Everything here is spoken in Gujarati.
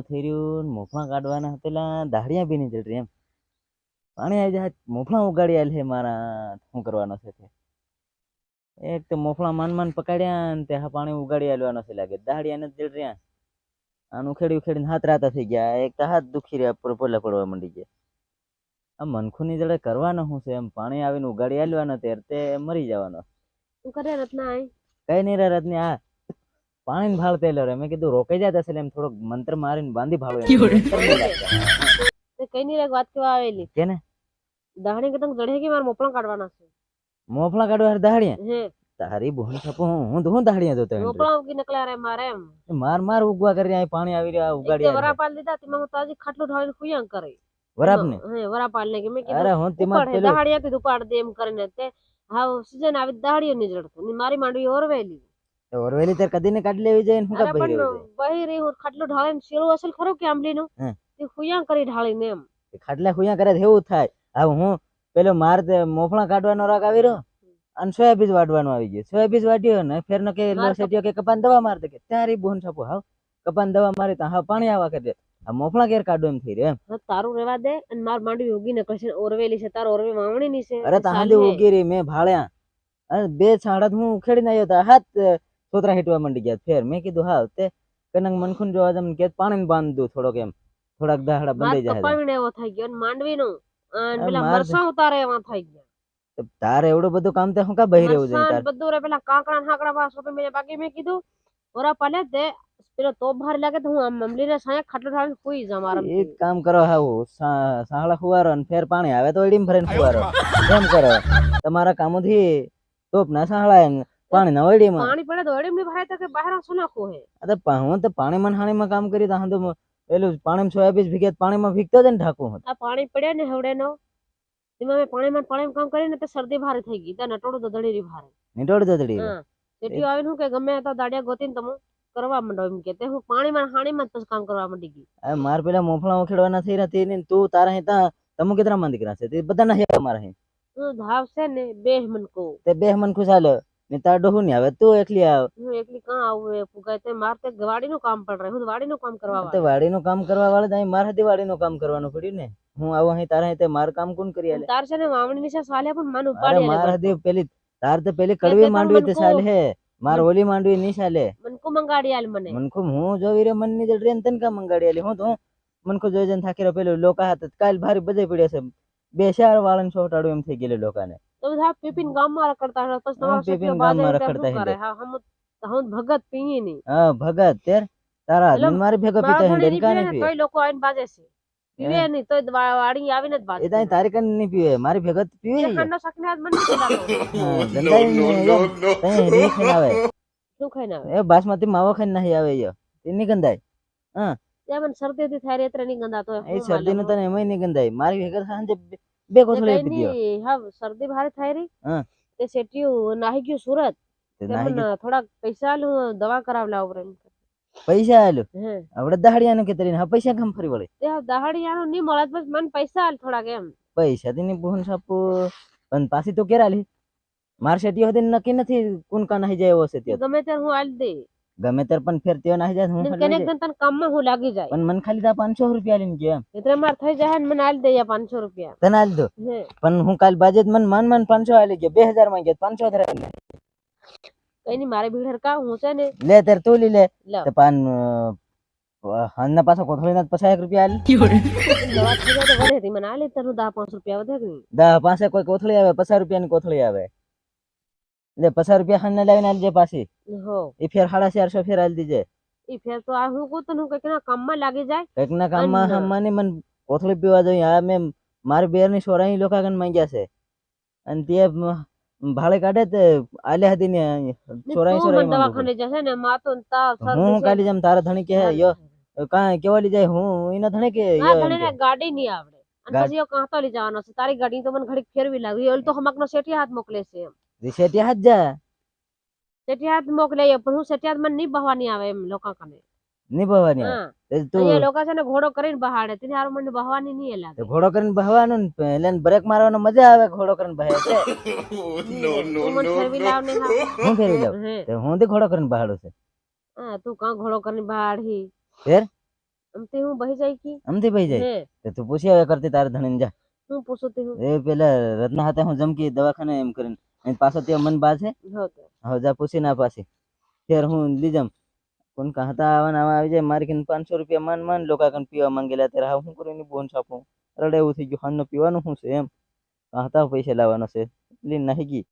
એવું થઈ રહ્યું મોફળા કાઢવાના પેલા દાઢિયા બી નહીં જડી એમ. પાણી આવી જાય મોફળા ઉગાડી આવેલ છે મારા શું કરવાનો છે તે? એક તો મોફળા માન માન પકડ્યા ને તે હા પાણી ઉગાડી આલવાનો છે લાગે. દાઢિયા નથી જડી રહ્યા. આનું ઉખેડી ઉખેડીને હાથ રાતા થઈ ગયા. એક તો હાથ દુખી રહ્યા પર પોલા પડવા માંડી ગયા. આ મનખુની જડે કરવાનો શું છે એમ? પાણી આવીને ઉગાડી આલવાનો તે મરી જવાનો. શું કરે રત્ના કઈ નહીં રે રત્ની આ પાણી ભાળતે લે રે મેં કીધું રોકાઈ જાય એટલે એમ થોડોક મંત્ર મારીને બાંધી ભાળો. તે કઈ ની વાત કેવા આવેલી. કેને? દાહણી કે તંગ જડે કે માર મોપલા કાઢવાના છે? મોફળા કાઢવા હે. તારી બોન છપો હું હું તો જોતો એમ રે. મોપળા ઉગી નકલા રે મારે એમ. માર માર ઉગવા કરી આ પાણી આવી રહ્યા એક ઉગાડી વરા પાલ દીધા તેમાં હું તાજી ખાટલું ઢાળીને ખુયાંગ કરે. વરાપ ને હે વરાપાલ ને કે મેં અરે હું તેમાં ઉપાડ હે, પેલું દહાડી આપી દે એમ કરીને તે હા સીઝન આવી દહાડીઓ ની જડતો ની મારી માંડવી ઓરવેલી. ઓરવેલી તાર કદી ને કાઢી લેવી જાય હું અરે કા બહી રહેવું બહી રહી હું ખાટલું ઢાળીને શીરું અસલ ખરું કે આંબલી નો હે. તે ખુયાંગ કરી ઢાળીને એમ. ખાટલા ખુયા કરે એવું થાય. હવે હું પેલો માર તે મોફળા કાઢવાનો રાગ આવી રહ્યો? અને સોયાબીજ વાટવાનો આવી ગયો. સોયાબીજ વાટ્યો ને ફેરનો કે લો સેટ્યો કે કપાન દવા માર દે કે તારી બોન છપો. હાવ. કપાન દવા મારી તો હા પાણી આવા કરી દે આ મોફળા કેર કાઢો એમ થઈ રહ્યો એમ. તારું રેવા દે અને માર માંડવી ઉગી નીકળશે ઓરવેલી છે તાર ઓરવે વાવણી ની છે. અરે તાંદી ઉગી રહી મેં ભાળ્યા. અને બે છાડા હું ઉખેડીને આવ્યો તા હાથ અ, છોતરા હીટવા માંડી ગયા ફેર મેં કીધું હા તે કનંગ મનખુન જોવા જમ કે પાણી બાંધ દઉં થોડોક એમ થોડાક દાહડા માર બંધાઈ જાય કપાવીને એવો થઈ ગયો અને માંડવી નું અને આ પેલા માર મરસા ઉતારે એવા થઈ ગયા તો તારે એવડું બધું કામ તે હું કા બહી રહેવું જોઈએ મરસાં તાર ને બધું રે પેલા કાંકડા ને હાકડા પાસ સોપી મેં બાકી મેં કીધું ઓરા પાલે તે પેલો તોપ ભારી લાગે તો હું આમ મમલી ને સાયા ખાટલો ઢાળીને સુઈ જામ એ આરામથી જ કામ કરો હાવું સા- સાહળા ફુવારો ને ફેર પાણી આવે તો એડીમ ભરીને ફુવારો એમ કરો તમારા કામોથી તોપ ના સાહળા એમ પાણી ના વડીમાં પાણી પડે તો એડી ભાઈ તો કે બહાર શું નાખવું હે? આ તો પા- હું તો પાણીમાં ને હાણીમાં કામ કરી તો તો પેલું પાણીમાં સોયાબીજ ભીગે તો પાણીમાં ભીગતો જ ને ઢાંકું હતું. આ પાણી પડ્યા ને હવડે નો તેમાં મેં પાણીમાં ને પાણીમાં કામ કરીને તે શરદી ભારે થઈ ગઈ ત્યાં નટોડું તો દળી ભારે. નીટોળ દોડડી હા તેથી આવીને હું કે ગમે તો દાડિયા ગોતીને તમે કરવા માંડો એમ કે તે હું પાણીમાં ને હાણીમાં જ પછી કામ કરવા માંડી ગઈ. આ માર પેલા મોફળા ઉખેડવાના થઈ રહ્યા તે ને તું તારા અહીં ત્યાં તમે કેટલા માં દીકરા છે? તે બધાના હે મારા અહીં હું. ધાવ છે ને બે મન કો. તે બે મન ખુશાલ. ને તાર ડોહું નહીં આવે તું એકલી આવ. હું એકલી કાં આવું એ ફુગાય? તે માર તે વાડીનું કામ પડ રહે. હું વાડી નું કામ કરવા તે વાડી નું કામ કરવા વાળો તો માર મારે વાડી નું કામ કરવાનું પડ્યું ને. હું આવું અહીં તારા અહીં તે માર કામ કોણ કરી આલે? તાર છે ને વાવણી નિશા સાલે પણ મન ઉપાડી માર આલે હતી પેલી તાર તો પેલી કડવી માંડવી તે સાલે હે. માર ઓલી માંડવી ની સાલે. મનકો મંગાડી આલ મને. મનકો હું જોવી રે મનની ટ્રેન તન કા મંગાડી આલી? હું તો મનકો જોઈ જન થાકી રહ્યો પેલું લોકા હાથ કાલ ભારી બજાઈ પડ્યા છે. બે શહેર વાળાને છોટાડું એમ થઈ ગયેલું લોકાને. તો બધા પીપીન ગામમાં રખડતા હતા પછી તમારા પીપીન ગામમાં રખડતા હતા હા હમ હું ભગત પીએ ની હા ભગત તેર તારા મારી ભેગો પીતા હે ડેન કાને પીએ કોઈ લોકો આઈને બાજે છે. પીવે નહીં તો વાડી આવીને જ બાજે એ તારી કન નહીં પીવે મારી ભેગત પીવે ઈ. ખાનો શકને આજ મને એમ. ને આવે. શું ખાઈને આવે? એ બાસમતી માવો ખાઈને નહીં આવે યો. તેની નહીં હા. ત્યાં મને શરદી હતી થાય એટલે નહીં હોય. એ શરદી નું તને એમાંય નહીં ગંધાય. મારી ભેગત સાંજે બે- કોથળી આપી નહીં, હા શરદી ભારે થાય રહી. હા. તે શેઠિયું નાહી ગયું સુરત. થોડાક પૈસા આલું દવા કરાવલા ઉપર. પૈસા આલો હે. આપણે દહાડિયાનું કે તરીને હા પૈસા કેમ ફરી વળે? તે દહાડીયાનું નહીં મળે તો પછી મને પૈસા આલ થોડા કેમ પૈસા દીની બોન સાપુ પણ પાછી તો કેરા લી માર શેટીઓ હતી નક્કી નથી કોણ કા નાહી જાય એવો ત્યાં ગમે ત્યારે હું આલ દે ગમે ત્યારે પણ ફેર તેઓ નાહી જાય તો હું ને ખાલી કેનેક લઈ જાય. તને કામમાં હું લાગી જાય. પણ મને ખાલી તા પાંચસો રૂપિયા લઈને ગયો એમ. એટલે માર થઈ જાય ને મને આલી દે યા પાંચસો રૂપિયા. તને આલી દો. પણ હું કાલ બાજે મને માન માન પાંચસો આલી ગયો. બે હજારમાં ગયો પાંચસો ધરા કઈ ની મારે ભીડ કા હું છે ને લે ત્યારે તું લી લે. તો પાન હાલના પાછો કોથળી ના પચાસ એક રૂપિયા આલી. વધે મને આલી તને દસ પાંચ રૂપિયા વધે? દહ પાસે કોઈ કોથળી આવે પચાસ રૂપિયાની કોથળી આવે. એટલે પચાસ રૂપિયા હાલને લાવીને આલજે પાછી. હો. એ ફેર સાડા ચારસો ફેર આલી દીજે. ઈ ફેર તો આ હું કહું તને હું કંઈક ના કામમાં લાગી જાય. કંઈક ના કામમાં. હમવાની મને કોથળી પીવા જોઈએ. આ મેં મારી બેરની સોરાની લોકા કન માંગ્યા છે. અને તે ભાડે કાઢે તે આલે હતી ને સોરાઈ તું સોરાઈ મને માંગુ દવાખાને જશે ને ને તાવ હું. કાલી જમ તારા ધણી કે યો કા કેવા લઈ જાય? હું એના ધણે કે યો એમ ગાડી ની આવડે. અને પછી એ કાંતો લઈ જવાનો છે. તારી ગાડી તો મને ઘડી ફેરવી લાગી ઓલ તો હમકનો શેઠી હાથ મોકલે છે એમ. રીસેટી હાથ જા શેઠી હાથ મોકલે પણ હું શેઠી હાથ મને નહીં બહવાની આવે એમ લોકો કને. નહીં બહવાની આવે? તો તું એ લોકો છે ને ઘોડો કરીને બહાડે તેને હારું મને બહવાની નહીં લાગે. તે ઘોડો કરીને બહવાનું ને એટલે બ્રેક મારવાનો મજા આવે ઘોડો કરીને બહે છે. નો નો નો ફેરવી લાવ ને હા. હું ફેરવી લાવ? તો તે હું તે ઘોડો કરીને બહાડું છે. હા તું કા ઘોડો કરીને બહાડી ફેર? આમથી હું બહી જાય કી? આમથી બહી જાય? તો તું પૂછી આવે કરતી તારે ધણીને જા. હું પૂછતી હું? એ પેલા રત્ના હાથે હું જમકી દવાખાને એમ કરીને અને પાછો ત્યાં મન બા છે હો તો હવે જા પૂછી ના પાછી. ત્યારે હું લીજમ કોણ કહા હતા આવા આવા આવી જાય. મારી કને પાંચસો રૂપિયા માન માન લોકો કન પીવા માંગેલા. ત્યારે હવે હું એની બોન છાપું. રડે એવું થઈ ગયું. હાનનો પીવાનું શું છે એમ? કહા હતા પૈસા લાવવાનો છે? એટલે નહીં ગઈ